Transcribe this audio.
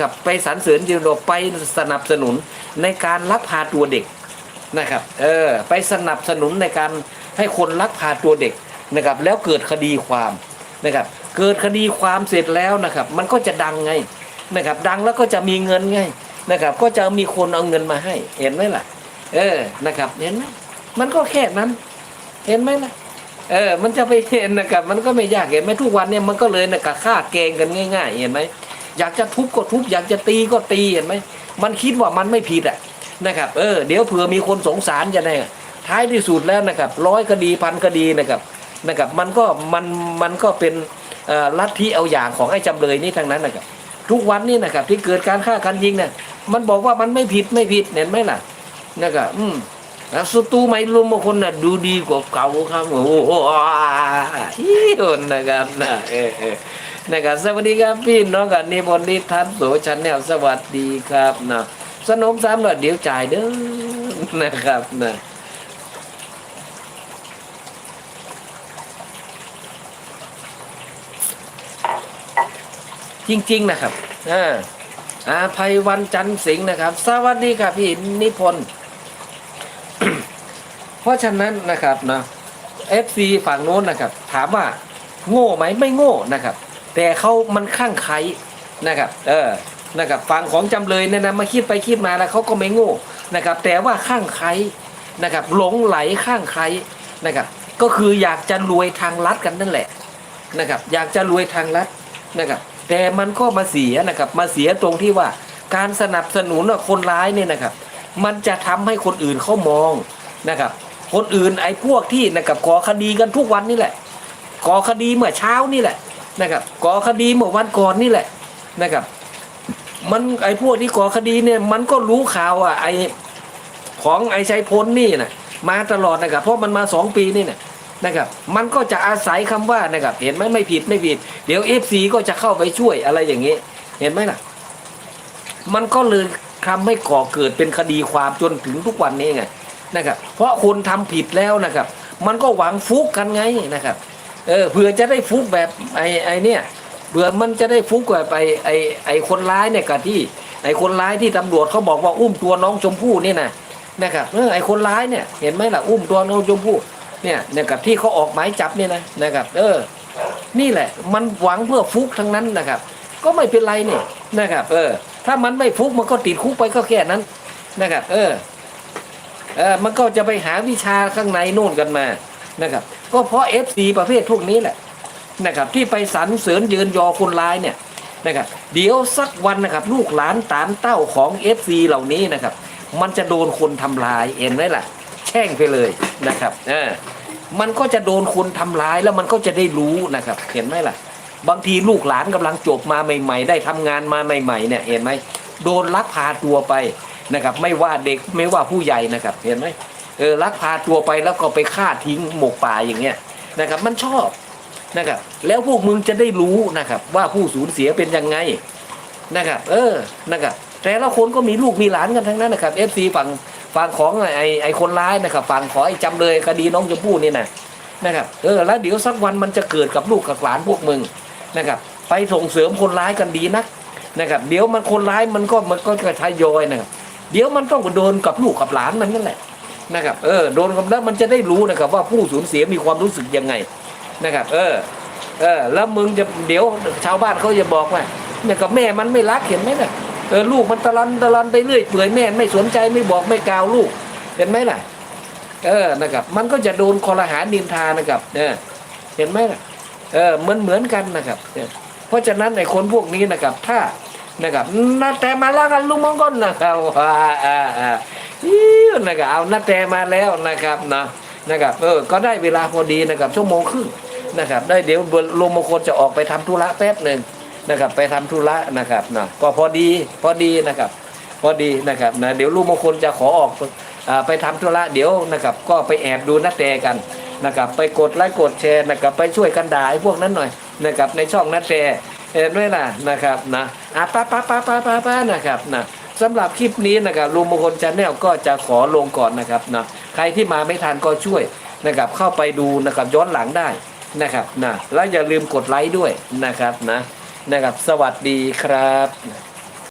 นะครับ ไปสรรเสริญยืนโดไปสนับสนุนในการลักพาตัวเด็กนะครับเออไปสนับสนุนในการให้คนลักพาตัวเด็กนะครับ แล้วเกิดคดีความนะครับ เกิดคดีความเสร็จแล้วนะครับ มันก็จะดังไงนะครับ ดังแล้วก็จะมีเงินไงนะครับ ก็จะมีคนเอาเงินมาให้ เห็นไหมล่ะ เออนะครับ เห็นไหมมันก็แค่นั้น เห็นไหมล่ะเออ มันจะไปเห็นนะครับ มันก็ไม่ยากเห็นไหมทุกวันเนี่ยมันก็เลยนะครับฆ่าเกงกันง่าย ๆ เห็นไหม อยากจะทุบก็ทุบ อยากจะตีก็ตีเห็นไหมมันคิดว่ามันไม่ผิดอะนะครับเออเดี๋ยวเผื่อมีคนสงสารจะได้ท้ายที่สุดแล้วนะครับร้อยคดีพันคดีนะครับนะครับมันก็มันมันก็เป็นลัทธิเอาอย่างของไอ้จำเลยนี่ทั้งนั้นนะครับทุกวันนี่นะครับที่เกิดการฆ่ากันยิงเนี่ยมันบอกว่ามันไม่ผิดไม่ผิดเห็นไหมล่ะนะครับอืมแล้วสตูไม่รู้บางคนน่ะดูดีกว่าเก่าครับโอ้โหฮิโอนนะครับนะเออ นะครับสวัสดีครับพี่น้องกับนิพนธ์นิทัศน์โสชันแนลสวัสดีครับนะสนมสามหลอดเดี๋ยวจ่ายเด้อนะครับนะจริง ๆ นะครับอ่าอาภัยวันจันทร์สิงห์นะครับ สวัสดีครับพี่นิพนธ์เพราะฉะนั้นนะครับนะเอฟซีฝั่งโน้นนะครับ ถามว่า โง่ไหมไม่โง่นะครับ แต่เขามันข้างใครนะครับ เออนะครับฝั่งของจำเลยเนี่ยนะมาคิดไปคิดมาแล้วเขาก็ไม่โง่นะครับ แต่ว่าข้างใครนะครับ หลงไหลข้างใครนะครับ ก็คืออยากจะรวยทางลัดกันนั่นแหละนะครับ อยากจะรวยทางลัดนะครับ แต่มันก็มาเสียนะครับ มาเสียตรงที่ว่าการสนับสนุนคนร้ายเนี่ยนะครับ มันจะทำให้คนอื่นเขามองนะครับ คนอื่นไอ้พวกที่นะครับก่อคดีกันทุกวันนี่แหละก่อคดีเมื่อเช้านี่แหละ นะครับก่อคดีเมื่อวันก่อนนี่แหละนะครับ มันไอ้พวกที่ก่อคดีเนี่ยมันก็รู้ข่าวอะไอ้ของไอ้ชัยพลนี่นะมาตลอดนะครับเพราะมันมาสองปีนี่นะนะครับ มันก็จะอาศัยคำว่านะครับ เห็นไหมไม่ผิดไม่ผิด เดี๋ยวเอฟซีก็จะเข้าไปช่วยอะไรอย่างนี้ เห็นไหมล่ะ มันก็เลยทำให้ก่อเกิดเป็นคดีความจนถึงทุกวันนี้ไงนะครับ เพราะคนทำผิดแล้วนะครับ มันก็หวังฟุกกันไงนะครับ เออเผื่อจะได้ฟุกแบบไอ้ไอ้เนี่ยเผื่อมันจะได้ฟุกแบบไอ้ไอ้ไอ้คนร้ายเนี่ยกับที่ไอ้คนร้ายที่ตำรวจเขาบอกว่าอุ้มตัวน้องชมพู่นี่นะนะครับเออไอ้คนร้ายเนี่ยเห็นไหมล่ะอุ้มตัวน้องชมพู่เนี่ยนะครับที่เขาออกหมายจับเนี่ยนะนะครับ เออ นี่แหละ มันหวังเพื่อฟุกทั้งนั้นนะครับ ก็ไม่เป็นไรเนี่ยนะครับ เออ ถ้ามันไม่ฟุกมันก็ติดคุกไปก็แค่นั้นนะครับ เออเออมันก็จะไปหาวิชาข้างในนู่นกันมา นะครับ ก็เพราะเอฟซีประเภทพวกนี้แหละนะครับที่ไปสรรเสริญเยินยอคนร้ายเนี่ยนะครับเดี๋ยวสักวันนะครับลูกหลานตามเต้าของเอฟซีเหล่านี้นะครับ มันจะโดนคนทำลายเห็นไหมล่ะ แช่งไปเลยนะครับเออมันก็จะโดนคนทำร้ายแล้วมันก็จะได้รู้นะครับ เห็นไหมล่ะ บางทีลูกหลานกำลังจบมาใหม่ ๆ ได้ทำงานมาใหม่ๆเนี่ยเห็นไหมโดนลักพาตัวไปนะครับ ไม่ว่าเด็กไม่ว่าผู้ใหญ่นะครับ เห็นไหม เออลักพาตัวไปแล้วก็ไปฆ่าทิ้งหมกป่าอย่างเงี้ยนะครับ มันชอบนะครับ แล้วพวกมึงจะได้รู้นะครับ ว่าผู้สูญเสียเป็นยังไงนะครับ เออนะครับแต่ละคนก็มีลูกมีหลานกันทั้งนั้นนะครับเอฟซีฝั่งฝั่งของไอไอคนร้ายนะครับฝั่งขอไอจำเลยคดีน้องชมพู่นี่นะนะครับเออแล้วเดี๋ยวสักวันมันจะเกิดกับลูกกับหลานพวกมึงนะครับ ไปส่งเสริมคนร้ายกันดีนักนะครับ เดี๋ยวมันคนร้ายมันก็มันก็กระทยอยนะครับเดี๋ยวมันต้องโดนกับลูกกับหลานมันนั่นแหละ นะครับเออโดนกับแล้วมันจะได้รู้นะครับว่าผู้สูญเสียมีความรู้สึกยังไงนะครับ เออ เออ แล้วมึงจะเดี๋ยวชาวบ้านเขาจะบอกว่าเนี่ยกับแม่มันไม่รักเห็นไหมล่ะเออลูกมันตะลันตะลันไปเรื่อยเปื่อยแม่ไม่สนใจไม่บอกไม่กล่าวลูกเห็นไหมล่ะ เออนะครับ มันก็จะโดนคอรหานินทานะครับเออเห็นไหมล่ะ เออมือนเหมือนกันนะครับเออเพราะฉะนั้นในคนพวกนี้นะครับ ถ้านะครับนาแต่มาล้วกันลุงมงคลนนะครับว้าอ่าอ่า อิ๊วนะครับเอานาแต่มาแล้วนะครับนะนะครับเออก็ได้เวลาพอดีนะครับชั่วโมงครึ่งนะครับได้เดี๋ยวลุงมงคลจะออกไปทำธุระแป๊บหนึ่งนะครับไปทำธุระนะครับนะก็พอดีพอดีนะครับพอดีนะครับนะเดี๋ยวลุงมงคลจะขอออกไปทำธุระเดี๋ยวนะครับก็ไปแอบดูนัดแตกันนะครับไปกดไลค์กดแชร์นะครับไปช่วยกันด่าไอ้พวกนั้นหน่อยนะครับในช่องนัดแตเห็นไหมล่ะนะครับนะอะป้าป้าป้าป้าป้านะครับนะ สำหรับคลิปนี้นะครับลุงมงคลชาแนลก็จะขอลงก่อนนะครับนะใครที่มาไม่ทันก็ช่วยนะครับเข้าไปดูนะครับย้อนหลังได้นะครับนะแล้วอย่าลืมกดไลค์ด้วยนะครับนะนะครับ สวัสดีครับ